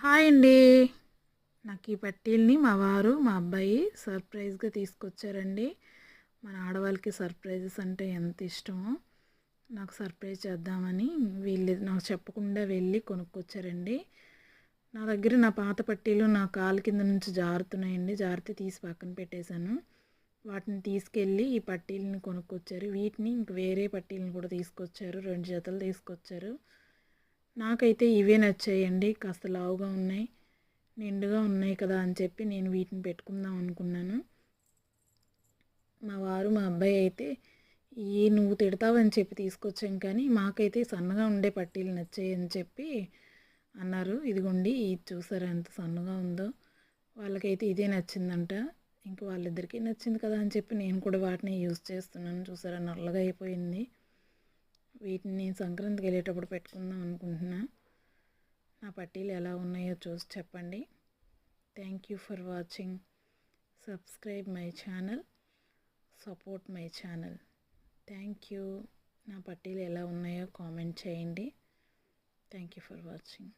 Hi అండి. నాకు ఈ పట్టీల్ని మా వారు మా అబ్బాయి సర్ప్రైజ్గా తీసుకొచ్చారండి. మన ఆడవాళ్ళకి సర్ప్రైజెస్ అంటే ఎంత ఇష్టమో నాకు సర్ప్రైజ్ చేద్దామని వీళ్ళు నాకు చెప్పకుండా వెళ్ళి కొనుక్కొచ్చారండి. నా దగ్గర నా పాత పట్టీలు నా కాలు కింద నుంచి జారుతున్నాయండి. జారితే తీసి పక్కన పెట్టేశాను. వాటిని తీసుకెళ్ళి ఈ పట్టీలని కొనుక్కొచ్చారు. వీటిని ఇంక వేరే పట్టీలను కూడా తీసుకొచ్చారు. రెండు జతలు తీసుకొచ్చారు. నాకైతే ఇవే నచ్చాయండి. కాస్త లావుగా ఉన్నాయి. నిండుగా ఉన్నాయి కదా అని చెప్పి నేను వీటిని పెట్టుకుందాం అనుకున్నాను. మా వారు మా అబ్బాయి అయితే ఈ నువ్వు తిడతావని చెప్పి తీసుకొచ్చాం కానీ మాకైతే సన్నగా ఉండే పట్టీలు నచ్చాయి అని చెప్పి అన్నారు. ఇదిగోండి ఇది చూసారా ఎంత సన్నగా ఉందో. వాళ్ళకైతే ఇదే నచ్చిందంట. ఇంక వాళ్ళిద్దరికీ నచ్చింది కదా అని చెప్పి నేను కూడా వాటిని యూజ్ చేస్తున్నాను. చూసారా నల్లగా అయిపోయింది. వీటిని సంక్రాంతికి వెళ్ళేటప్పుడు పెట్టుకుందాం అనుకుంటున్నా. నా పట్టీలు ఎలా ఉన్నాయో చూసి చెప్పండి. Thank you for watching subscribe my channel support my channel thank you నా పట్టీలు ఎలా ఉన్నాయో కామెంట్ చేయండి. Thank you for watching